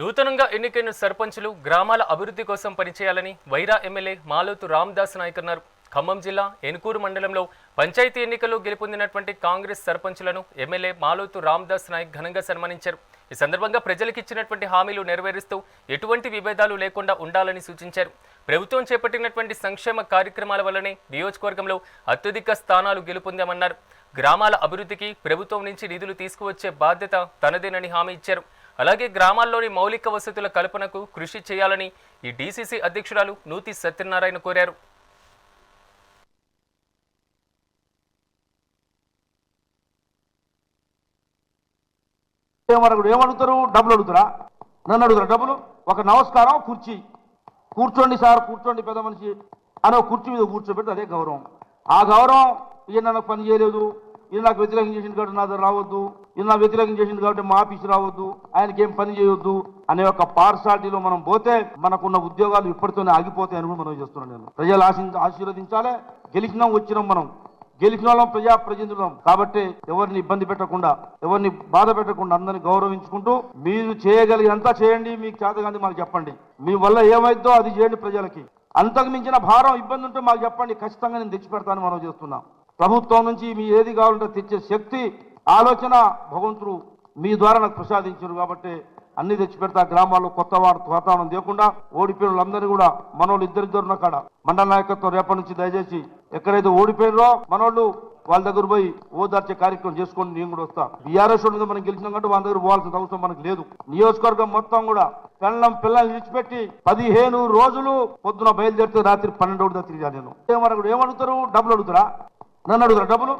నూతనంగా ఎన్నికైన సర్పంచులు గ్రామాల అభివృద్ధి కోసం పనిచేయాలని వైరా ఎమ్మెల్యే మాలోతు రామ్దాస్ నాయక్ అన్నారు. ఖమ్మం జిల్లా ఎనుకూరు మండలంలో పంచాయతీ ఎన్నికల్లో గెలుపొందినటువంటి కాంగ్రెస్ సర్పంచులను ఎమ్మెల్యే మాలోతు రామ్దాస్ నాయక్ ఘనంగా సన్మానించారు. ఈ సందర్భంగా ప్రజలకు ఇచ్చినటువంటి హామీలు నెరవేరుస్తూ ఎటువంటి విభేదాలు లేకుండా ఉండాలని సూచించారు. ప్రభుత్వం చేపట్టినటువంటి సంక్షేమ కార్యక్రమాల వల్లనే నియోజకవర్గంలో అత్యధిక స్థానాలు గెలుపొందామన్నారు. గ్రామాల అభివృద్ధికి ప్రభుత్వం నుంచి నిధులు తీసుకువచ్చే బాధ్యత తనదేనని హామీ ఇచ్చారు. అలాగే గ్రామాల్లోని మౌలిక వసతుల కల్పనకు కృషి చేయాలని ఈ డీసీసీ అధ్యక్షురాలు నూతి సత్యనారాయణ కోరారు. ఏమడుగుతారు? డబ్బులు అడుగుతారా? నన్ను అడుగుతారు? డబ్బులు? ఒక నమస్కారం కుర్చీ. కూర్చోండి సార్ కూర్చోండి పెద్ద మనిషి. అని ఒక కుర్చీ మీద కూర్చోబెట్టి అదే గౌరవం. ఆ గౌరవం ఈయన పని చేయలేదు. ఇది నాకు వ్యతిరేకం చేసింది కాబట్టి నా దగ్గర రావద్దు ఇది నా వ్యతిరేకం చేసింది కాబట్టి మా ఆఫీస్ రావద్దు ఆయనకి ఏం పని చేయొద్దు అనే ఒక పార్సాలిటీలో మనం పోతే మనకున్న ఉద్యోగాలు ఇప్పటితోనే ఆగిపోతాయని కూడా మనం చేస్తున్నాను నేను. ప్రజలు ఆశి ఆశీర్వదించాలి గెలిచినాం వచ్చినాం మనం. గెలిచిన వాళ్ళం ప్రజా ప్రతినిధులం. కాబట్టి ఎవరిని ఇబ్బంది పెట్టకుండా ఎవరిని బాధ పెట్టకుండా అందరిని గౌరవించుకుంటూ మీరు చేయగలిగినంతా చేయండి మీకు చేతగాంది మాకు చెప్పండి. మీ వల్ల ఏమైద్దో అది చేయండి ప్రజలకి. అంతకు మించిన భారం ఇబ్బంది ఉంటే మాకు చెప్పండి. ఖచ్చితంగా నేను తెచ్చిపెడతాను మనం చేస్తున్నాం. ప్రభుత్వం నుంచి మీ ఏది కావాలంటే తెచ్చే శక్తి ఆలోచన భగవంతుడు మీ ద్వారా నాకు ప్రసాదించారు కాబట్టి అన్ని తెచ్చి పెడతా గ్రామాల్లో కొత్త వారు వాతావరణం లేకుండా ఓడిపోయిన వాళ్ళందరినీ కూడా మనోళ్ళు ఇద్దరిద్దరు ఉన్న కాడ. మండల నాయకత్వం రేపటి నుంచి దయచేసి ఎక్కడైతే ఓడిపోయినో మనోళ్ళు వాళ్ళ దగ్గర పోయి ఓదార్చే కార్యక్రమం చేసుకొని నేను కూడా వస్తా. బీఆర్ఎస్ మీద మనం గెలిచినాం కంటే వాళ్ళ దగ్గర పోవాల్సిన అవసరం మనకు లేదు. నియోజకవర్గం మొత్తం కూడా పెళ్ళం పిల్లల్ని విడిచిపెట్టి పదిహేను రోజులు పొద్దున బయలుదేరితే రాత్రి పన్నెండు ఒకటి తిరిగా నేను. ఏమనగుడు ఏమడుగుతారు? డబ్బులు అడుగుతారా? నన్ను అడుగుతారు డబ్బులు?